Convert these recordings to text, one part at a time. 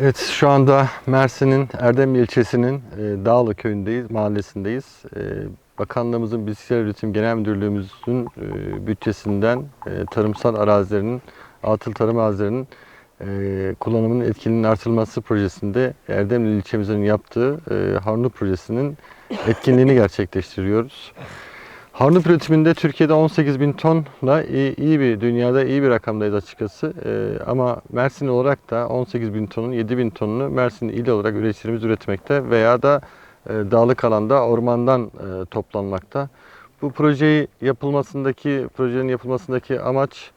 Evet şu anda Mersin'in Erdemli ilçesinin e, Dağlı köyündeyiz, mahallesindeyiz. E, Bakanlığımızın Bilgisayar Üretim Genel Müdürlüğümüzün e, bütçesinden tarımsal arazilerin, atıl tarım arazilerinin kullanımının etkinliğinin artırılması projesinde Erdemli ilçemizin yaptığı e, Harnu projesinin etkinliğini gerçekleştiriyoruz. Harnup üretiminde Türkiye'de 18 bin tonla iyi, iyi bir dünyada iyi bir rakamdayız açıkçası. Ee, ama Mersin olarak da 18 bin tonun 7 bin tonunu Mersin il olarak üreticilerimiz üretmekte veya da e, dağlık alanda ormandan e, toplanmakta. Bu projeyi yapılmasındaki projenin yapılmasındaki amaç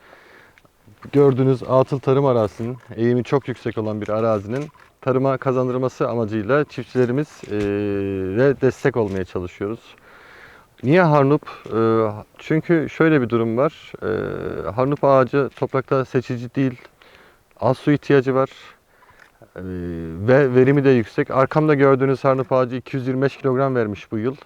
gördüğünüz atıl tarım arazisinin eğimi çok yüksek olan bir arazinin tarıma kazandırılması amacıyla çiftçilerimiz e, ve destek olmaya çalışıyoruz. Niye harnup? Ee, Çünkü şöyle bir durum var. Ee, Harnup ağacı toprakta seçici değil. Az su ihtiyacı var. Ee, Ve verimi de yüksek. Arkamda gördüğünüz harnup ağacı 225 kilogram vermiş bu yıl.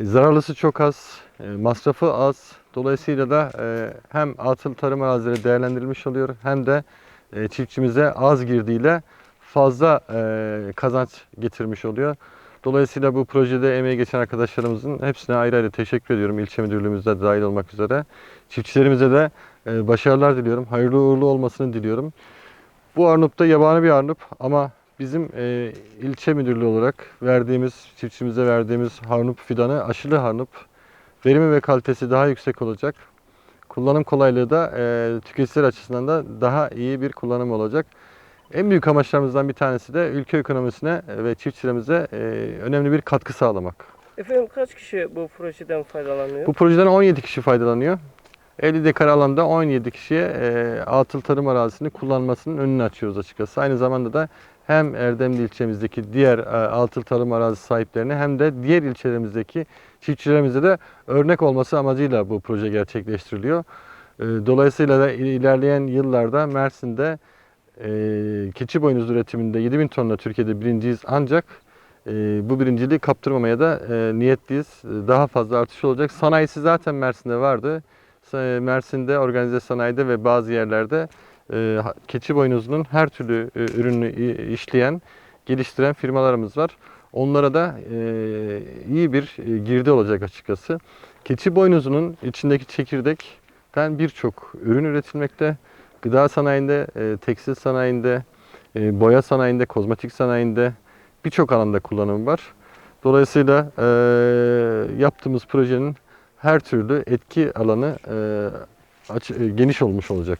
Zararlısı çok az. Masrafı az. Dolayısıyla da e, hem atıl tarım arazileri değerlendirilmiş oluyor hem de e, çiftçimize az girdiğiyle fazla e, kazanç getirmiş oluyor. Dolayısıyla bu projede emeği geçen arkadaşlarımızın hepsine ayrı ayrı teşekkür ediyorum. İlçe müdürlüğümüzde de dahil olmak üzere. Çiftçilerimize de e, başarılar diliyorum. Hayırlı uğurlu olmasını diliyorum. Bu Arnavut da yabani bir Arnavut ama bizim e, ilçe müdürlüğü olarak verdiğimiz, çiftçimize verdiğimiz Harnup fidanı aşılı Harnup. Verimi ve kalitesi daha yüksek olacak. Kullanım kolaylığı da e, tüketiciler açısından da daha iyi bir kullanım olacak. En büyük amaçlarımızdan bir tanesi de ülke ekonomisine ve çiftçilerimize e, önemli bir katkı sağlamak. Efendim kaç kişi bu projeden faydalanıyor? Bu projeden 17 kişi faydalanıyor. 50 dekar alanda 17 kişiye e, atıl tarım arazisini kullanmasının önünü açıyoruz açıkçası. Aynı zamanda da hem Erdemli ilçemizdeki diğer e, atıl tarım arazisi sahiplerine hem de diğer ilçelerimizdeki çiftçilerimize de örnek olması amacıyla bu proje gerçekleştiriliyor. E, dolayısıyla da ilerleyen yıllarda Mersin'de e, keçi boynuz üretiminde 7000 tonla Türkiye'de birinciyiz ancak e, bu birinciliği kaptırmamaya da e, niyetliyiz. Daha fazla artış olacak. Sanayisi zaten Mersin'de vardı. Mersin'de organize sanayide ve bazı yerlerde e, keçi boynuzunun her türlü e, ürünü işleyen, geliştiren firmalarımız var. Onlara da e, iyi bir e, girdi olacak açıkçası. Keçi boynuzunun içindeki çekirdekten birçok ürün üretilmekte. Gıda sanayinde, e, tekstil sanayinde, e, boya sanayinde, kozmetik sanayinde birçok alanda kullanımı var. Dolayısıyla e, yaptığımız projenin her türlü etki alanı e, aç- e, geniş olmuş olacak.